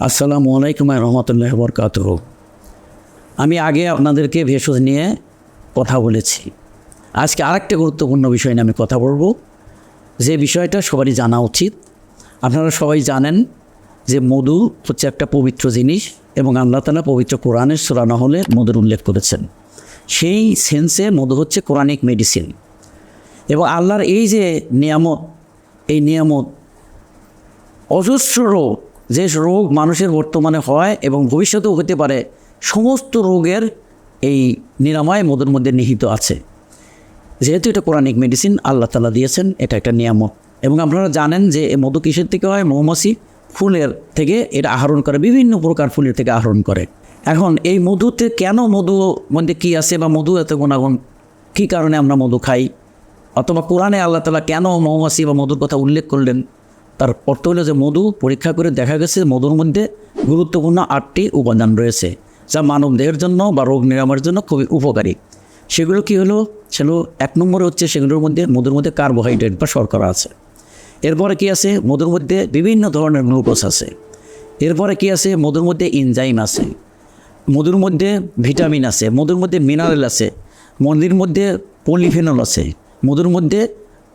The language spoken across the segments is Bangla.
আসসালামু আলাইকুম রহমতুল্লাহ বরকাত আমি আগে আপনাদেরকে ভেষজ নিয়ে কথা বলেছি। আজকে আরেকটা গুরুত্বপূর্ণ বিষয় নিয়ে আমি কথা বলব। যে বিষয়টা সবারই জানা উচিত। আপনারা সবাই জানেন যে মধু হচ্ছে একটা পবিত্র জিনিস এবং আল্লাহ তালা পবিত্র কোরআনের সুরানা হলে মধুর উল্লেখ করেছেন। সেই সেন্সে মধু হচ্ছে কোরআনিক মেডিসিন। এবং আল্লাহর এই যে নিয়ামত, এই নিয়ামত অজস্র রোগ যে রোগ মানুষের বর্তমানে হয় এবং ভবিষ্যতেও হতে পারে, সমস্ত রোগের এই নিরাময় মধুর মধ্যে নিহিত আছে। যেহেতু এটা কোরআনিক মেডিসিন আল্লাহ তালা দিয়েছেন, এটা একটা নিয়ামত। এবং আপনারা জানেন যে এই মধু কিসের থেকে হয়? মৌমাছি ফুলের থেকে, এটা আহরণ করে, বিভিন্ন প্রকার ফুলের থেকে আহরণ করে। এখন এই মধুতে কেন মধু মধ্যে কী আছে বা মধু এত গুণাগুণ? কী কারণে আমরা মধু খাই? অথবা কোরআনে আল্লাহ তালা কেন মৌমাছি বা মধুর কথা উল্লেখ করলেন? তার অর্থ হলো যে মধু পরীক্ষা করে দেখা গেছে মধুর মধ্যে গুরুত্বপূর্ণ আটটি উপাদান রয়েছে, যা মানব দেহের জন্য বা রোগ নিরাময়ের জন্য খুবই উপকারী। সেগুলো কি হলো? সেগুলো এক নম্বরে হচ্ছে সেগুলোর মধ্যে মধুর মধ্যে কার্বোহাইড্রেট বা শর্করা আছে। এরপরে কি আছে? মধুর মধ্যে বিভিন্ন ধরনের গ্লুকোজ আছে। এরপরে কি আছে? মধুর মধ্যে ইনজাইম আছে। মধুর মধ্যে ভিটামিন আছে। মধুর মধ্যে মিনারেল আছে। মধুর মধ্যে পলিফেনল আছে। মধুর মধ্যে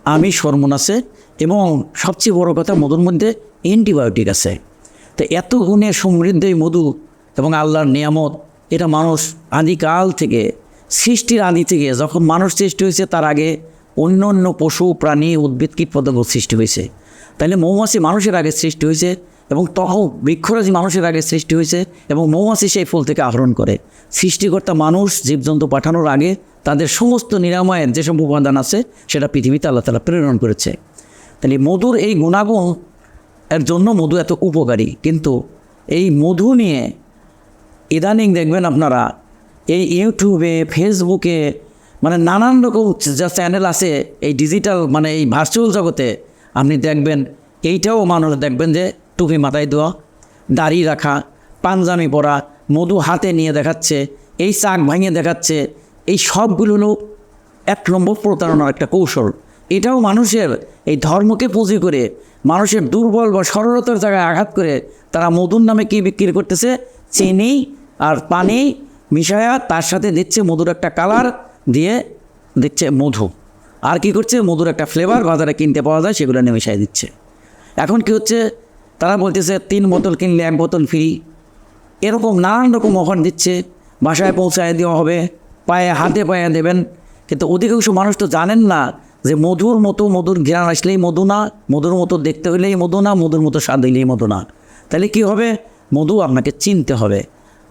আমিষ হরমোন আছে। এবং সবচেয়ে বড় কথা মধুর মধ্যে অ্যান্টিবায়োটিক আছে। তো এত গুণে সমৃদ্ধ এই মধু এবং আল্লাহর নিয়ামত, এটা মানুষ আদিকাল থেকে, সৃষ্টির আদি থেকে, যখন মানুষ সৃষ্টি হয়েছে, তার আগে অন্য অন্য পশু, প্রাণী, উদ্ভিদ, কীট পতঙ্গ সৃষ্টি হয়েছে। তাহলে মৌমাছি মানুষের আগে সৃষ্টি হয়েছে এবং তখন বৃক্ষরাজি মানুষের আগে সৃষ্টি হয়েছে এবং মৌমাছি সেই ফুল থেকে আহরণ করে। সৃষ্টিকর্তা মানুষ, জীবজন্তু পাঠানোর আগে তাদের সমস্ত নিরাময়ের যেসব উপাদান আছে, সেটা পৃথিবীতে আল্লাহ তালা প্রেরণ করেছে। তাহলে মধুর এই গুণাগুণ এর জন্য মধু এত উপকারী। কিন্তু এই মধু নিয়ে ইদানিং দেখবেন আপনারা, এই ইউটিউবে, ফেসবুকে মানে নানান রকম যা চ্যানেল আছে, এই ডিজিটাল মানে এই ভার্চুয়াল জগতে আপনি দেখবেন, এইটাও মানুষ দেখবেন যে টুপি মাথায় দেওয়া, দাড়ি রাখা, পাঞ্জামি পরা, মধু হাতে নিয়ে দেখাচ্ছে, এই চাক ভাঙিয়ে দেখাচ্ছে, এই সবগুলো হলো এক নম্বর প্রতারণার একটা কৌশল। এটাও মানুষের এই ধর্মকে পুঁজি করে, মানুষের দুর্বল বা সরলতার জায়গায় আঘাত করে তারা মধুর নামে কি বিক্রি করতেছে? চিনি আর পানি মিশায়া তার সাথে দিচ্ছে মধুর একটা কালার দিয়ে দিচ্ছে মধু। আর কি করছে? মধুর একটা ফ্লেভার বাজারে কিনতে পাওয়া যায়, সেগুলো নিয়ে মিশাই দিচ্ছে। এখন কি হচ্ছে? তারা বলতেছে, তিন বোতল কিনলে এক বোতল ফ্রি এরকম নানান রকম অফার দিচ্ছে। বাসায় পৌঁছায় দেওয়া হবে, পায়ে হাতে পায়ে দেবেন। কিন্তু অধিকাংশ মানুষ তো জানেন না যে মধুর মতো মধুর ঘ্রাণ আসলেই মধু না মধুর মতো দেখতে হইলেই মধু না মধুর মতো স্বাদ হইলেই মধু না তাহলে কি হবে? মধু আপনাকে চিনতে হবে।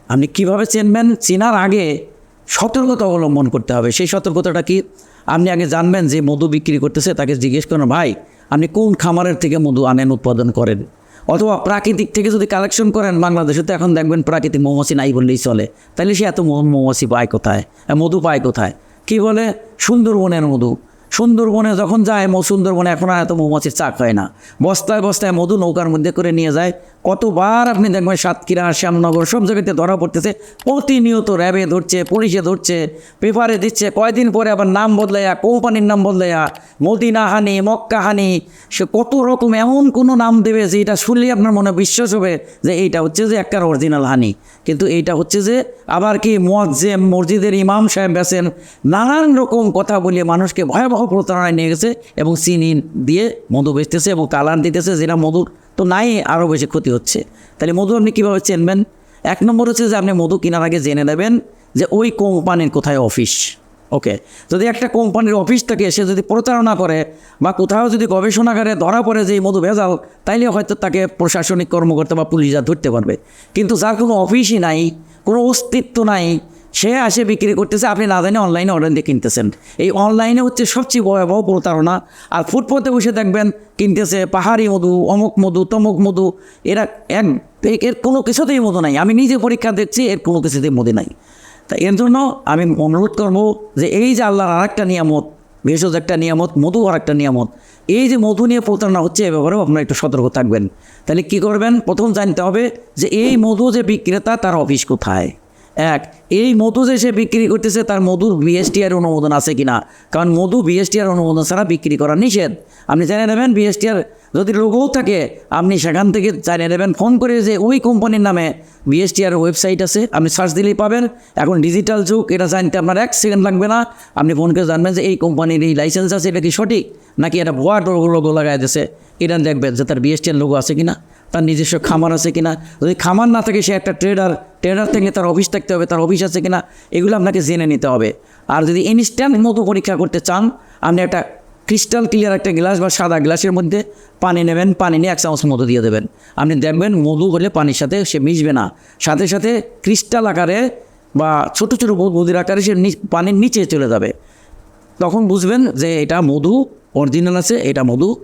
আপনি কীভাবে চিনবেন? চেনার আগে সতর্কতা অবলম্বন করতে হবে। সেই সতর্কতাটা কি? আপনি আগে জানবেন যে মধু বিক্রি করতেছে, তাকে জিজ্ঞেস করেন, ভাই, আপনি কোন খামারের থেকে মধু আনেন, উৎপাদন করেন? অথবা প্রাকৃতিক থেকে যদি কালেকশন করেন, বাংলাদেশে তো এখন দেখবেন প্রাকৃতিক মৌমাছি নাই বললেই চলে। তাহলে সে এত মৌমাছি পায় কোথায়? মধু পায় কোথায়? কি বলে? সুন্দরবনের মধু। সুন্দরবনে যখন যায় সুন্দরবনে এখন আর এত মৌমাছির চাক হয় না। বস্তায় বস্তায় মধু নৌকার মধ্যে করে নিয়ে যায় কতবার আপনি দেখবেন সাতক্ষীরা, শ্যামনগর, সব জায়গাতে ধরা পড়তেছে। প্রতিনিয়ত র্যাবে ধরছে, পুলিশে ধরছে, পেপারে দিচ্ছে, কয়দিন পরে আবার নাম বদলাইয়া কোম্পানির নাম বদলাইয়া মদিনা হানি, মক্কা হানি, সে কত রকম এমন কোনো নাম দেবে যে এটা শুনলেই আপনার মনে বিশ্বাস হবে যে এইটা হচ্ছে যে একটা অরিজিনাল হানি। কিন্তু এইটা হচ্ছে যে আবার কি মোয়াজ্জেম মসজিদের ইমাম সাহেব বেছেন নানান রকম কথা বলিয়ে মানুষকে ভয়াবহ প্রতারণায় নিয়ে গেছে এবং চিনি দিয়ে মধু বেচতেছে এবং কালার দিতেছে, যেটা মধুর তো নাই আরও বেশি ক্ষতি হচ্ছে। তাহলে মধু আপনি কীভাবে চেনবেন? এক নম্বর হচ্ছে যে আপনি মধু কেনার আগে জেনে নেবেন যে ওই কোম্পানির কোথায় অফিস। ওকে? যদি একটা কোম্পানির অফিস থেকে, সে যদি প্রতারণা করে বা কোথাও যদি গবেষণাগারে ধরা পড়ে যে মধু ভেজাল, তাইলে হয়তো তাকে প্রশাসনিক কর্মকর্তা বা পুলিশরা ধরতে পারবে। কিন্তু যার কোনো অফিসই নাই, কোনো অস্তিত্ব নাই সে আসে বিক্রি করতেছে, আপনি না জানে অনলাইনে অর্ডার দিয়ে কিনতেছেন। এই অনলাইনে হচ্ছে সবচেয়ে ভয়াবহ প্রতারণা। আর ফুটপথে বসে দেখবেন, কিনতেছে পাহাড়ি মধু, অমুক মধু, তমুক মধু, এরা এক এর কোনো কিছুতেই মধু নাই। আমি নিজে পরীক্ষা দেখছি, এর কোনো কিছুতেই মধু নাই। তা এর জন্য আমি অনুরোধ করব যে এই যে আল্লাহর আরেকটা নিয়ামত, ভেষজ একটা নিয়ামত, মধু আর একটা নিয়ামত, এই যে মধু নিয়ে প্রতারণা হচ্ছে, এ ব্যাপারেও আপনারা একটু সতর্ক থাকবেন। তাহলে কি করবেন? প্রথম জানতে হবে যে এই মধু যে বিক্রেতা, তার অফিস কোথায়? এক, এই মধু যে সে বিক্রি করতেছে, তার মধুর বিএসটিআর অনুমোদন আছে কিনা? কারণ মধু বিএসটিআর অনুমোদন ছাড়া বিক্রি করা নিষেধ। আপনি জেনে নেবেন বিএসটিআর যদি লোগোও থাকে, আপনি সেখান থেকে জানিয়ে নেবেন ফোন করে যে ওই কোম্পানির নামে বিএসটিআর ওয়েবসাইট আছে, আপনি সার্চ দিলেই পাবেন। এখন ডিজিটাল যুগ, এটা জানতে আপনার এক সেকেন্ড লাগবে না। আপনি ফোন করে জানবেন যে এই কোম্পানির এই লাইসেন্স আছে, এটা কি সঠিক? নাকি এটা ভুয়া লোগো লাগাই দিয়েছে এটা দেখবেন যে তার বিএসটিআর লোগো আছে কিনা। তার নিজস্ব খামার আছে কিনা? যদি খামার না থাকে, সে একটা ট্রেডার ট্রেডার থেকে তার অফিস থাকতে হবে, তার অফিস আছে কিনা? এগুলো আপনাকে জেনে নিতে হবে। আর যদি ইনস্ট্যান্ট মতো পরীক্ষা করতে চান, আপনি একটা ক্রিস্টাল ক্লিয়ার একটা গ্লাস বা সাদা গ্লাসের মধ্যে পানি নেবেন, পানি নিয়ে এক চামচ মধু দিয়ে দেবেন। আপনি দেখবেন মধু হলে পানির সাথে সে মিশবে না। সাথে সাথে ক্রিস্টাল আকারে বা ছোটো ছোটো বুদির আকারে সে পানির নিচে চলে যাবে। তখন বুঝবেন যে এটা মধু অরিজিনাল আছে, এটা মধু।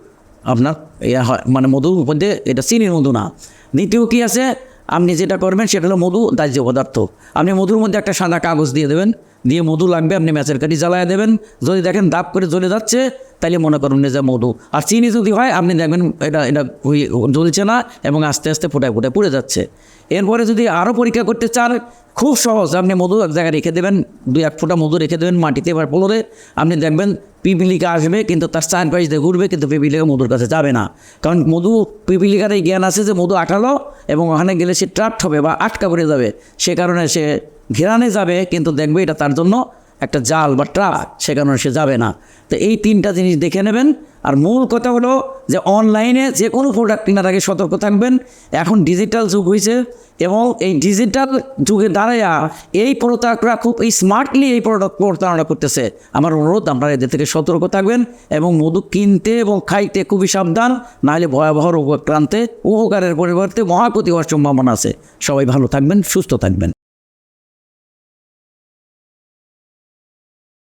আপনার ইয়া হয় মানে মধুর মধ্যে এটা চিনির মধু না। দ্বিতীয় কী আছে? আপনি যেটা করবেন, সেটা হলো মধু দাহ্য পদার্থ। আপনি মধুর মধ্যে একটা সাদা কাগজ দিয়ে দেবেন। দিয়ে মধু লাগবে, আপনি ম্যাচের কাটি জ্বালায় দেবেন। যদি দেখেন দাপ করে জ্বলে যাচ্ছে তাহলে মনে করুন যে মধু। আর চিনি যদি হয়, আপনি দেখবেন এটা এটা জ্বলছে না এবং আস্তে আস্তে ফুটায় ফুটায় পুড়ে যাচ্ছে। এরপরে যদি আরও পরীক্ষা করতে চান, খুব সহজ। আপনি মধু এক জায়গায় রেখে দেবেন, দুই এক ফোঁটা মধু রেখে দেবেন মাটিতে এবার পোলরে আপনি দেখবেন পিপিলিকা আসবে, কিন্তু তার চার পাশ দিয়ে ঘুরবে, কিন্তু পিপিলিকা মধুর কাছে যাবে না। কারণ মধু, পিপিলিকার এই জ্ঞান আছে যে মধু আটালো এবং ওখানে গেলে সে ট্রাপড হবে বা আটকা পড়ে যাবে। সে কারণে সে ঘেরানে যাবে, কিন্তু দেখবে এটা তার জন্য একটা জাল বা ট্রাপ সে কারণে সে যাবে না। তো এই তিনটা জিনিস দেখে নেবেন। আর মূল কথা হলো যে অনলাইনে যে কোনো প্রোডাক্ট কেনার আগে সতর্ক থাকবেন। এখন ডিজিটাল যুগ হয়েছে এবং এই ডিজিটাল যুগে দাঁড়াইয়া এই প্রতারকরা খুব এই স্মার্টলি এই প্রোডাক্ট প্রতারণা করতেছে। আমার অনুরোধ, আপনারা এদের থেকে সতর্ক থাকবেন এবং মধু কিনতে এবং খাইতে খুবই সাবধান, নাহলে ভয়াবহ রোগাক্রান্তে, উপকারের পরিবর্তে মহাক্ষতি হওয়ার সম্ভাবনা আছে। সবাই ভালো থাকবেন, সুস্থ থাকবেন।